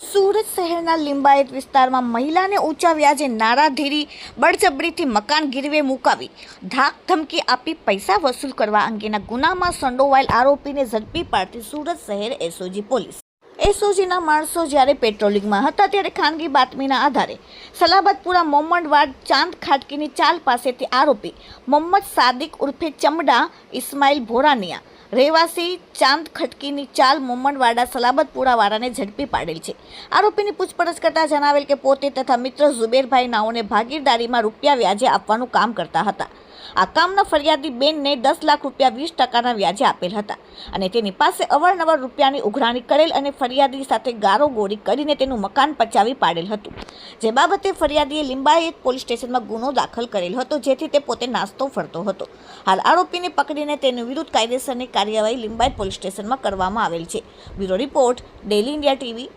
સુરત શહેરના લિંબાયત વિસ્તારમાં મહિલાને ઊંચા વ્યાજે નારાધીરી, બળજબરીથી મકાન ગીરવે મુકાવી. ધાક ધમકી આપી પૈસા વસૂલ કરવા અંગેના ગુનામાં સંડોવાયેલ આરોપીને ઝડપી પાડતી સુરત શહેર એસઓજી પોલીસ. એસઓજીના માણસો જ્યારે પેટ્રોલિંગમાં હતા ત્યારે ખાનગી બાતમીના આધારે. સલાબતપુરા મોમ્મડવાડ ચાંદ ખાટકીની ચાલ પાસેથી આરોપી મોહમ્મદ સાદિક ઉર્ફે ચમડા ઇસ્માઇલ ભોરાનિયા. રહેવાસી ચાંદ ખટકીની ચાલ મોમનવાડા સલાબતપુરાવાળાને ઝડપી પાડેલ છે. આરોપીની પૂછપરછ કરતા જણાવેલ કે પોતે તથા મિત્ર ઝુબેરભાઈ નાઓને ભાગીદારીમાં રૂપિયા વ્યાજે આપવાનું કામ કરતા હતા. આ કામના ફરિયાદી બેનને દસ લાખ રૂપિયા વીસ ટકાના વ્યાજે આપેલ હતા અને તેની પાસે અવારનવાર રૂપિયાની ઉઘરાણી કરેલ અને ફરિયાદી સાથે ગારો ગોળી કરીને તેનું મકાન પચાવી પાડેલ હતું. જે બાબતે ફરિયાદીએ લિંબાયત પોલીસ સ્ટેશનમાં ગુનો દાખલ કરેલ હતો, જેથી તે પોતે નાસ્તો ફરતો હતો. હાલ આરોપીને પકડીને તેની વિરુદ્ધ કાયદેસરની કાર્યવાહી લિંબાયત પોલીસ સ્ટેશનમાં કરવામાં આવેલ છે. Bureau report daily India TV